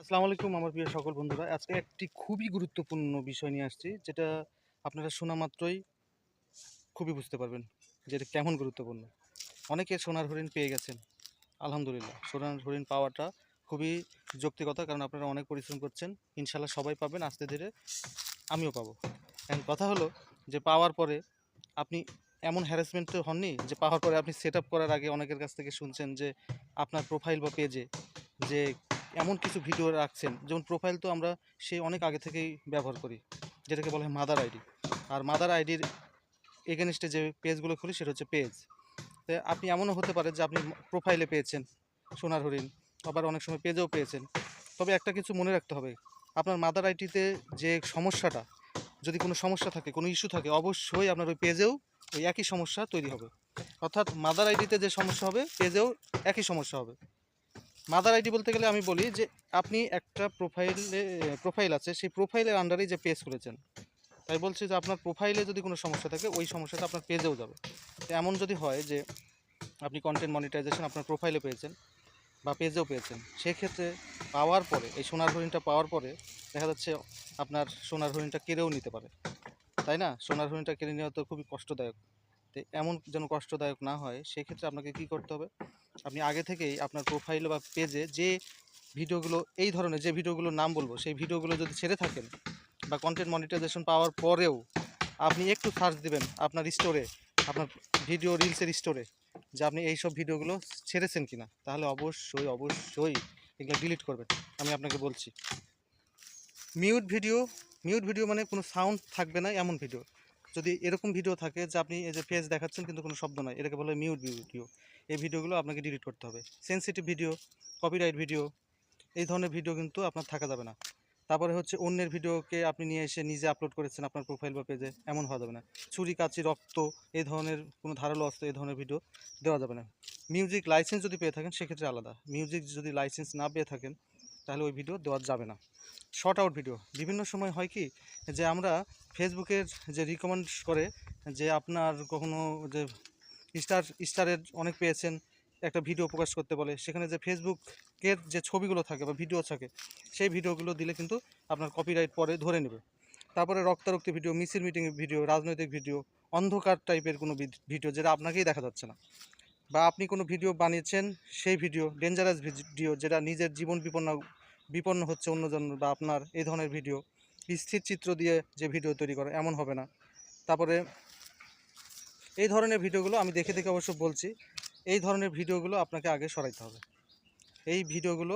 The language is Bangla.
আসসালামু আলাইকুম আমার প্রিয় সকল বন্ধুরা। আজকে একটি খুবই গুরুত্বপূর্ণ বিষয় নিয়ে আসছি, যেটা আপনারা শোনা মাত্রই খুবই বুঝতে পারবেন যে এটা কেমন গুরুত্বপূর্ণ। অনেকে সোনার হরিণ পেয়ে গেছেন, আলহামদুলিল্লাহ। সোনার হরিণ পাওয়াটা খুবই যৌক্তিকতা কারণ আপনারা অনেক পরিশ্রম করছেন। ইনশাল্লাহ সবাই পাবেন, আস্তে ধীরে আমিও পাবো। এখন কথা হলো যে পাওয়ার পরে আপনি এমন হ্যারাসমেন্ট তো হননি যে পাওয়ার পরে আপনি সেট করার আগে অনেকের কাছ থেকে শুনছেন যে আপনার প্রোফাইল বা পেজে যে এমন কিছু ভিডিও রাখছেন, যেমন প্রোফাইল তো আমরা সেই অনেক আগে থেকেই ব্যবহার করি, যেটাকে বলা হয় মাদার আইডি আর মাদার আইডির এগেনস্টে যে পেজগুলো খুলি, সেটা হচ্ছে পেজ তো আপনি এমনও হতে পারে যে আপনি প্রোফাইলে পেয়েছেন, সোনার হরিণ, আবার অনেক সময় পেজেও পেয়েছেন। তবে একটা কিছু মনে রাখতে হবে, আপনার মাদার আইডিতে যে সমস্যাটা, যদি কোনো সমস্যা থাকে, কোনো ইস্যু থাকে, অবশ্যই আপনার ওই পেজেও ওই একই সমস্যা তৈরি হবে। অর্থাৎ মাদার আইডিতে যে সমস্যা হবে পেজেও একই সমস্যা হবে। মাদার আইডি বলতে গেলে আমি বলি যে, আপনি একটা প্রোফাইলে প্রোফাইল আছে, সেই প্রোফাইলের আন্ডারেই যে পেজ খুলেছেন, তাই বলছি যে আপনার প্রোফাইলে যদি কোনো সমস্যা থাকে, ওই সমস্যাটা আপনার পেজেও যাবে। তো এমন যদি হয় যে, আপনি কন্টেন্ট মনিটাইজেশন আপনার প্রোফাইলে পেয়েছেন বা পেজেও পেয়েছেন, সেক্ষেত্রে পাওয়ার পরে, এই সোনার হরিণটা পাওয়ার পরে দেখা যাচ্ছে আপনার সোনার হরিণটা কেড়েও নিতে পারে। তাই না? সোনার হরিণটা কেড়ে নেওয়া তো খুবই কষ্টদায়ক। তো এমন যেন কষ্টদায়ক না হয়, সেক্ষেত্রে আপনাকে কী করতে হবে? আপনি আগে থেকেই আপনার প্রোফাইল বা পেজে যে ভিডিওগুলো, এই ধরনের যে ভিডিওগুলোর নাম বলব, সেই ভিডিওগুলো যদি ছেড়ে থাকেন বা কন্টেন্ট মনিটাইজেশন পাওয়ার পরেও আপনি একটু সার্চ দিবেন আপনার স্টোরে আপনার ভিডিও রিলসের স্টোরে যে আপনি এই সব ভিডিওগুলো ছেড়েছেন কিনা, তাহলে অবশ্যই অবশ্যই এগুলো ডিলিট করবেন। আমি আপনাকে বলছি। মিউট ভিডিও মিউট ভিডিও মানে কোনো সাউন্ড থাকবে না, এমন ভিডিও যদি এরকম ভিডিও থাকে যে আপনি এই যে ফেস দেখাচ্ছেন কিন্তু কোনো শব্দ নয়, এটাকে বলে মিউট ভিডিও এই ভিডিওগুলো আপনাকে ডিলিট করতে হবে। সেনসিটিভ ভিডিও কপিরাইট ভিডিও এই ধরনের ভিডিও কিন্তু আপনার থাকা যাবে না। তারপরে হচ্ছে অন্যের ভিডিওকে আপনি নিয়ে এসে নিজে আপলোড করেছেন আপনার প্রোফাইল বা পেজে এমন হওয়া যাবে না। ছুরি কাচি, রক্ত, এই ধরনের কোনো ধারালো অস্ত্র, এই ধরনের ভিডিও দেওয়া যাবে না। মিউজিক লাইসেন্স যদি পেয়ে থাকেন, সেক্ষেত্রে আলাদা। মিউজিক যদি লাইসেন্স না পেয়ে থাকেন তাহলে ওই ভিডিও দেওয়া যাবে না। শর্ট আউট ভিডিও বিভিন্ন সময় হয় কি যে আমরা ফেসবুকের যে রিকমেন্ড করে যে আপনার কখনো যে স্টার স্টারের অনেক পেয়েছেন, একটা ভিডিও প্রকাশ করতে বলে, সেখানে যে ফেসবুকের যে ছবিগুলো থাকে বা ভিডিও থাকে, সেই ভিডিওগুলো দিলে কিন্তু আপনার কপিরাইট পরে ধরে নেবে। তারপরে রক্তারক্তি ভিডিও মিছিল মিটিং ভিডিও রাজনৈতিক ভিডিও অন্ধকার টাইপের কোনো ভিডিও যেটা আপনাকেই দেখা যাচ্ছে না। বা আপনি কোনো ভিডিও বানিয়েছেন, সেই ভিডিও ডেঞ্জারাস ভিডিও যেটা নিজের জীবন বিপন্ন বিপন্ন হচ্ছে অন্যজন বা আপনার এই ধরনের ভিডিও। স্থির চিত্র দিয়ে যে ভিডিও তৈরি করে, এমন হবে না। তারপরে এই ধরনের ভিডিওগুলো আমি দেখে দেখে অবশ্য বলছি, এই ধরনের ভিডিওগুলো আপনাকে আগে সরাইতে হবে। এই ভিডিওগুলো